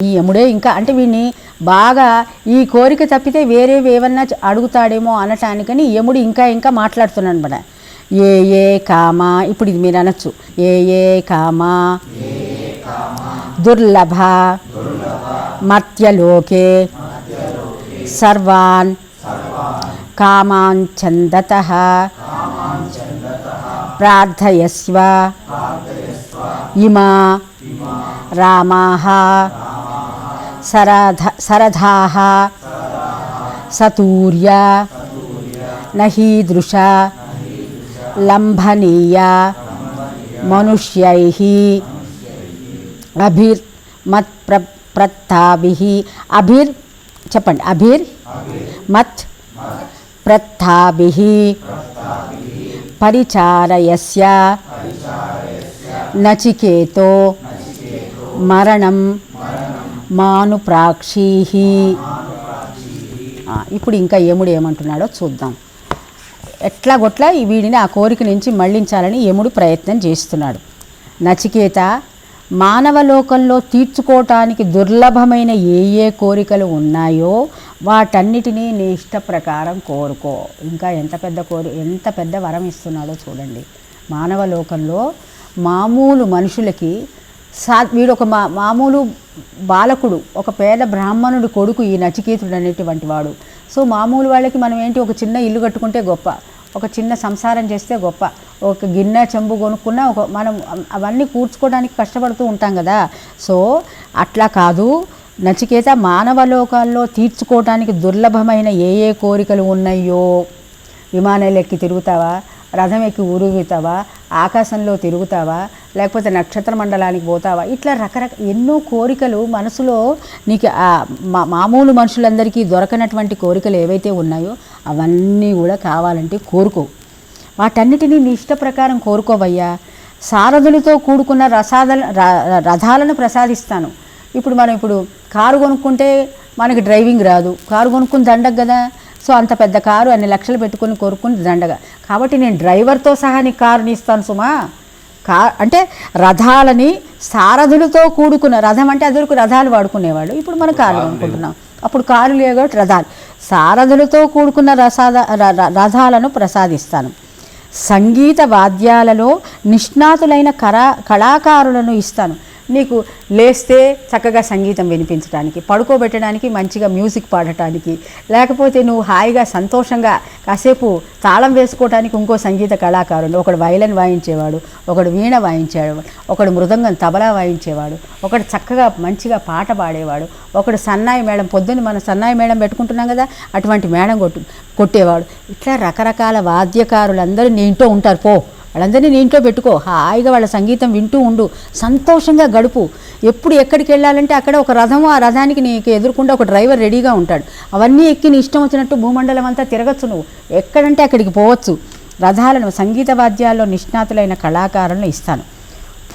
ఈ యముడే ఇంకా అంటే వీడిని బాగా ఈ కోరిక తప్పితే వేరే ఏమన్నా అడుగుతాడేమో అనటానికని యముడు ఇంకా ఇంకా మాట్లాడుతున్నాను అనమాట ఏ ఏ కామ ఇప్పుడు ఇది మీరు అనొచ్చు. ఏ ఏ కామ దుర్లభ మర్త్యలోకే సర్వాన్ కామాంఛందత ప్రార్థయస్వ ఇమా రామాः సరధ సరథాः సతూర్య నహీదృశ లంభనీయ మనుష్యై అభిర్ మత్ ప్ర ప్రత్తాభిः అభిర్ చెప్పండి అభిర్ మత్ ప్రత్తాభిः పరిచారయస్య నచికేతో మరణం మానుప్రాక్షీహి. ఇప్పుడు ఇంకా యముడు ఏమంటున్నాడో చూద్దాం. ఎట్లాగొట్లా ఈ వీడిని ఆ కోరిక నుంచి మళ్ళించాలని యముడు ప్రయత్నం చేస్తున్నాడు. నచికేత మానవ లోకంలో తీర్చుకోవటానికి దుర్లభమైన ఏ ఏ కోరికలు ఉన్నాయో వాటన్నిటినీ నీ ఇష్ట ప్రకారం కోరుకో. ఇంకా ఎంత పెద్ద కోరి ఎంత పెద్ద వరం ఇస్తున్నాడో చూడండి. మానవ లోకంలో మామూలు మనుషులకి సా వీడు ఒక మా మామూలు బాలకుడు ఒక పేద బ్రాహ్మణుడి కొడుకు ఈ నచికేతుడు అనేటువంటి వాడు. సో మామూలు వాళ్ళకి మనం ఏంటి ఒక చిన్న ఇల్లు కట్టుకుంటే గొప్ప ఒక చిన్న సంసారం చేస్తే గొప్ప ఒక గిన్నె చెంబు కొనుక్కున్నా ఒక మనం అవన్నీ కూర్చుకోవడానికి కష్టపడుతూ ఉంటాం కదా. సో అట్లా కాదు. నచికేత మానవ లోకాల్లో తీర్చుకోవటానికి దుర్లభమైన ఏ ఏ కోరికలు ఉన్నాయో విమానాలు ఎక్కి తిరుగుతావా? రథం ఎక్కి ఊరుగుతావా? ఆకాశంలో తిరుగుతావా? లేకపోతే నక్షత్ర మండలానికి పోతావా? ఇట్లా రకరకాల ఎన్నో కోరికలు మనసులో నీకు ఆ మామూలు మనుషులందరికీ దొరకనటువంటి కోరికలు ఏవైతే ఉన్నాయో అవన్నీ కూడా కావాలంటే కోరుకో. వాటన్నిటినీ నీ ఇష్ట ప్రకారం కోరుకోవయ్యా. సారథులతో కూడుకున్న రసాద ర- రథాలను ప్రసాదిస్తాను. ఇప్పుడు మనం ఇప్పుడు కారు కొనుక్కుంటే మనకి డ్రైవింగ్ రాదు. కారు కొనుక్కుని దండగ కదా? సో అంత పెద్ద కారు అన్ని లక్షలు పెట్టుకొని కొనుక్కుని దండగ. కాబట్టి నేను డ్రైవర్తో సహా నీ కారుని ఇస్తాను సుమా. కా అంటే రథాలని సారథులతో కూడుకున్న రథం అంటే అదివరకు రథాలు వాడుకునేవాళ్ళు. ఇప్పుడు మనం కారు కొనుక్కుంటున్నాం అప్పుడు కారు కాబట్టి రథాలు. సారథులతో కూడుకున్న రసాద రథాలను ప్రసాదిస్తాను. సంగీత వాద్యాలలో నిష్ణాతులైన కళా కళాకారులను ఇస్తాను. నీకు లేస్తే చక్కగా సంగీతం వినిపించడానికి పడుకోబెట్టడానికి మంచిగా మ్యూజిక్ పాడటానికి లేకపోతే నువ్వు హాయిగా సంతోషంగా కాసేపు తాళం వేసుకోవడానికి ఇంకో సంగీత కళాకారుడు ఒకడు వైలన్ వాయించేవాడు ఒకడు వీణ వాయించేవాడు ఒకడు మృదంగం తబలా వాయించేవాడు ఒకడు చక్కగా మంచిగా పాట పాడేవాడు ఒకడు సన్నాయి మేడం పొద్దున్న మనం సన్నాయి మేడం పెట్టుకుంటున్నాం కదా అటువంటి మేడం కొట్టు కొట్టేవాడు. ఇట్లా రకరకాల వాద్యకారులందరూ నీ ఇంట్లో ఉంటారు పో. వాళ్ళందరినీ నీ ఇంట్లో పెట్టుకో. హాయిగా వాళ్ళ సంగీతం వింటూ ఉండు. సంతోషంగా గడుపు. ఎప్పుడు ఎక్కడికి వెళ్ళాలంటే అక్కడ ఒక రథము ఆ రథానికి నీకు ఎదురుకుండా ఒక డ్రైవర్ రెడీగా ఉంటాడు. అవన్నీ ఎక్కి నీ ఇష్టం వచ్చినట్టు భూమండలం అంతా తిరగచ్చు నువ్వు. ఎక్కడంటే అక్కడికి పోవచ్చు. రథాలను సంగీత వాద్యాల్లో నిష్ణాతులైన కళాకారులను ఇస్తాను.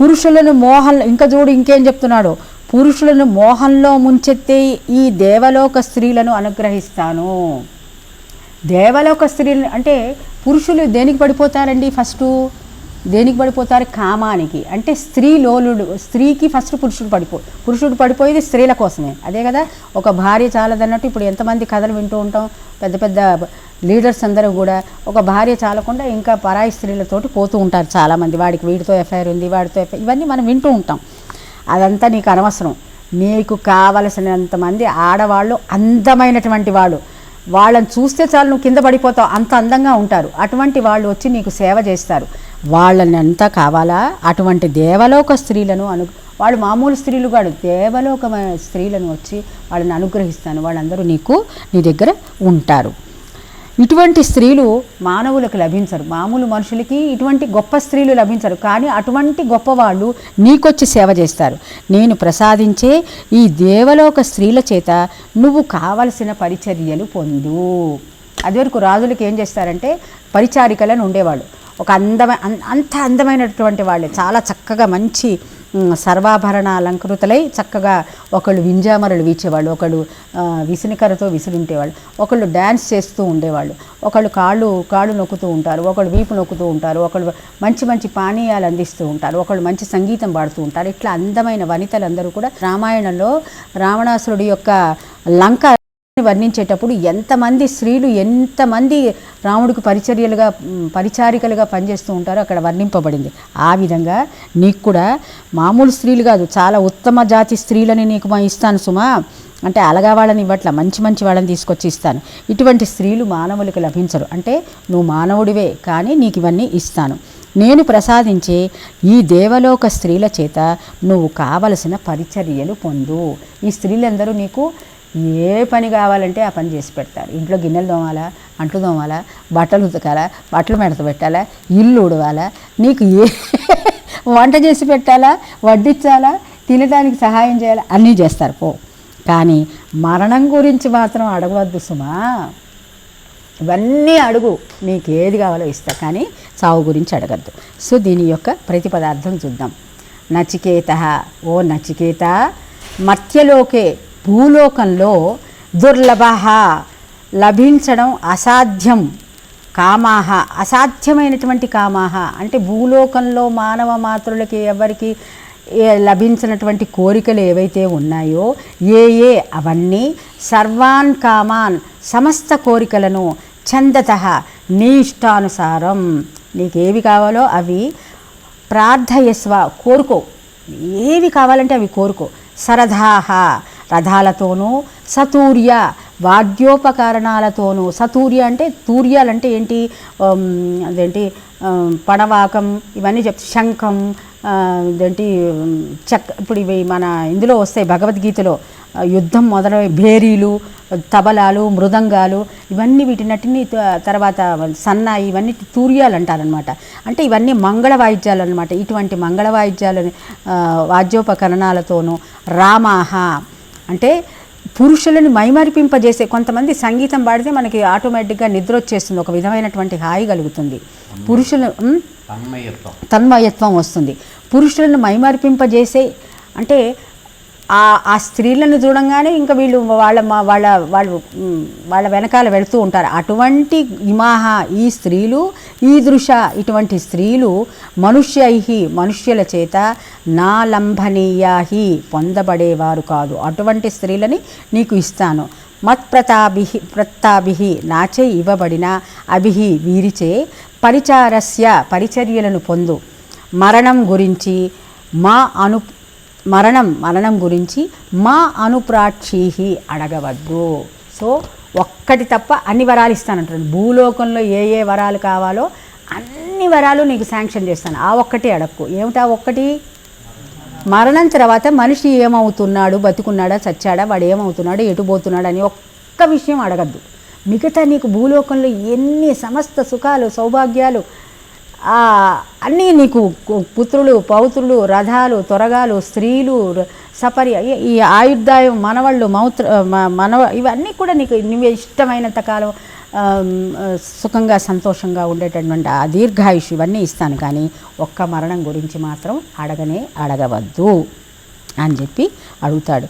పురుషులను మోహన్ ఇంకా చూడు ఇంకేం చెప్తున్నాడు. పురుషులను మోహంలో ముంచెత్తే ఈ దేవలోక స్త్రీలను అనుగ్రహిస్తాను. దేవలోక స్త్రీలు అంటే పురుషులు దేనికి పడిపోతారండి ఫస్ట్? దేనికి పడిపోతారు? కామానికి. అంటే స్త్రీ లోలుడు స్త్రీకి ఫస్ట్ పురుషుడు పడిపో పురుషుడు పడిపోయేది స్త్రీల కోసమే. అదే కదా? ఒక భార్య చాలదన్నట్టు ఇప్పుడు ఎంతమంది కథలు వింటూ ఉంటాం పెద్ద పెద్ద లీడర్స్ అందరూ కూడా. ఒక భార్య చాలకుండా ఇంకా పరాయి స్త్రీలతోటి పోతూ ఉంటారు చాలామంది. వాడికి వీడితో ఎఫ్ఐఆర్ ఉంది వాడితో ఎఫ్ఐఆర్ ఇవన్నీ మనం వింటూ ఉంటాం. అదంతా నీకు అనవసరం. నీకు కావలసినంతమంది ఆడవాళ్ళు అందమైనటువంటి వాళ్ళు. వాళ్ళని చూస్తే చాలు నువ్వు కింద పడిపోతావు. అంత అందంగా ఉంటారు. అటువంటి వాళ్ళు వచ్చి నీకు సేవ చేస్తారు. వాళ్ళని అంతా కావాలా? అటువంటి దేవలోక స్త్రీలను అను వాళ్ళు మామూలు స్త్రీలు కాదు. దేవలోకమైన స్త్రీలను వచ్చి వాళ్ళని అనుగ్రహిస్తాను. వాళ్ళందరూ నీకు నీ దగ్గర ఉంటారు. ఇటువంటి స్త్రీలు మానవులకు లభించరు. మామూలు మనుషులకి ఇటువంటి గొప్ప స్త్రీలు లభించరు. కానీ అటువంటి గొప్పవాళ్ళు నీకొచ్చి సేవ చేస్తారు. నేను ప్రసాదించే ఈ దేవలోక స్త్రీల చేత నువ్వు కావలసిన పరిచర్యలు పొందు. అదివరకు రాజులకు ఏం చేస్తారంటే పరిచారికలను ఉండేవాళ్ళు. ఒక అందమైన అంత అందమైనటువంటి వాళ్ళు. చాలా చక్కగా మంచి సర్వాభరణ అలంకృతులై చక్కగా ఒకళ్ళు వింజామరలు వీచేవాళ్ళు ఒకళ్ళు ఆ, విసినికరతో విసిరింటేవాళ్ళు ఒకళ్ళు డ్యాన్స్ చేస్తూ ఉండేవాళ్ళు ఒకళ్ళు కాళ్ళు కాళ్ళు నొక్కుతూ ఉంటారు ఒకళ్ళు వీపు నొక్కుతూ ఉంటారు ఒకళ్ళు మంచి మంచి పానీయాలు అందిస్తూ ఉంటారు ఒకళ్ళు మంచి సంగీతం పాడుతూ ఉంటారు. ఇట్లా అందమైన వనితలందరూ కూడా రామాయణంలో రావణాసురుడి యొక్క లంక వర్ణించేటప్పుడు ఎంతమంది స్త్రీలు ఎంతమంది రాముడికి పరిచర్యలుగా పరిచారికలుగా పనిచేస్తూ ఉంటారో అక్కడ వర్ణింపబడింది. ఆ విధంగా నీకు కూడా మామూలు స్త్రీలు కాదు చాలా ఉత్తమ జాతి స్త్రీలని నీకు మా ఇస్తాను సుమా. అంటే అలగా వాళ్ళని ఇవ్వట్ల మంచి మంచి వాళ్ళని తీసుకొచ్చి ఇస్తాను. ఇటువంటి స్త్రీలు మానవులకు లభించరు. అంటే నువ్వు మానవుడివే కానీ నీకు ఇవన్నీ ఇస్తాను. నేను ప్రసాదించే ఈ దేవలోక స్త్రీల చేత నువ్వు కావలసిన పరిచర్యలు పొందు. ఈ స్త్రీలందరూ నీకు ఏ పని కావాలంటే ఆ పని చేసి పెడతారు. ఇంట్లో గిన్నెలు తోమాలా అంట్లు తోమాలా బట్టలు ఉతకాలా బట్టలు మెడత పెట్టాలా ఇల్లు ఉడవాలా నీకు ఏ వంట చేసి పెట్టాలా వడ్డించాలా తినడానికి సహాయం చేయాలా అన్నీ చేస్తారు. పో. కానీ మరణం గురించి మాత్రం అడగవద్దు సుమా. ఇవన్నీ అడుగు. నీకు ఏది కావాలో ఇస్తా. కానీ చావు గురించి అడగద్దు. సో దీని యొక్క ప్రతిపదార్థం చూద్దాం. నచికేత. ఓ నచికేత మత్యలోకే భూలోకంలో దుర్లభ లభించడం అసాధ్యం. కామాహ అసాధ్యమైనటువంటి కామాహ. అంటే భూలోకంలో మానవ మాతృలకి ఎవరికి లభించినటువంటి కోరికలు ఏవైతే ఉన్నాయో ఏ ఏ అవన్నీ సర్వాన్ కామాన్ సమస్త కోరికలను చందత నీ ఇష్టానుసారం. నీకు ఏవి కావాలో అవి ప్రార్థయస్వ కోరుకో. ఏవి కావాలంటే అవి కోరుకో. సరదాహ రథాలతోనూ సతూర్య వాద్యోపకరణాలతోనూ. సతూర్య అంటే తూర్యాలంటే ఏంటి? అదేంటి? పడవాకం ఇవన్నీ చెప్తే శంఖం అదేంటి చక్ ఇప్పుడు ఇవి మన ఇందులో వస్తాయి భగవద్గీతలో. యుద్ధం మొదలై భేరీలు తబలాలు మృదంగాలు ఇవన్నీ వీటినటిని త- తర్వాత సన్నాయి ఇవన్నీ తూర్యాలు అంటారనమాట అంటే ఇవన్నీ మంగళ వాయిద్యాలు అనమాట ఇటువంటి మంగళ వాయిద్యాలని వాద్యోపకరణాలతోనూ. రామాహ అంటే పురుషులను మైమరిపింపజేసే కొంతమంది సంగీతం పాడితే మనకి ఆటోమేటిక్గా నిద్ర వచ్చేస్తుంది ఒక విధమైనటువంటి హాయి కలుగుతుంది. పురుషులు తన్మయత్వం వస్తుంది. పురుషులను మైమరిపింపజేసే అంటే ఆ ఆ స్త్రీలను చూడంగానే ఇంకా వీళ్ళు వాళ్ళ మా వాళ్ళ వాళ్ళు వాళ్ళ వెనకాల వెళుతూ ఉంటారు. అటువంటి ఇమాహ ఈ స్త్రీలు ఈ దృశ ఇటువంటి స్త్రీలు మనుష్యై మనుష్యుల చేత నా లంభనీయాహి పొందబడేవారు కాదు. అటువంటి స్త్రీలని నీకు ఇస్తాను. మత్ప్రతాభి ప్రతాభి నాచే ఇవ్వబడిన అభిహి వీరిచే పరిచారస్య పరిచర్యలను పొందు. మరణం గురించి మా అను మరణం మరణం గురించి మా అనుప్రాక్షీహి అడగవద్దు. సో ఒక్కటి తప్ప అన్ని వరాలు ఇస్తానంటాడు భూలోకంలో ఏ ఏ వరాలు కావాలో అన్ని వరాలు నీకు శాంక్షన్ చేస్తాను. ఆ ఒక్కటి అడక్కు. ఏమిటా ఒక్కటి? మరణం తర్వాత మనిషి ఏమవుతున్నాడు? బతుకున్నాడా? చచ్చాడా? వాడు ఏమవుతున్నాడు? ఎటు పోతున్నాడు? అని ఒక్క విషయం అడగద్దు. మిగతా నీకు భూలోకంలో ఎన్ని సమస్త సుఖాలు సౌభాగ్యాలు అన్నీ నీకు పుత్రులు పౌత్రులు రథాలు త్వరగాలు స్త్రీలు సపరి ఈ- ఆయుర్దాయం మనవళ్ళు మౌత్ర మనవ ఇవన్నీ కూడా నీకు నువ్వు ఇష్టమైనంత కాలం సుఖంగా సంతోషంగా ఉండేటటువంటి ఆ దీర్ఘాయుష్ ఇవన్నీ ఇస్తాను. కానీ ఒక్క మరణం గురించి మాత్రం అడగనే అడగవద్దు అని చెప్పి అడుగుతాడు.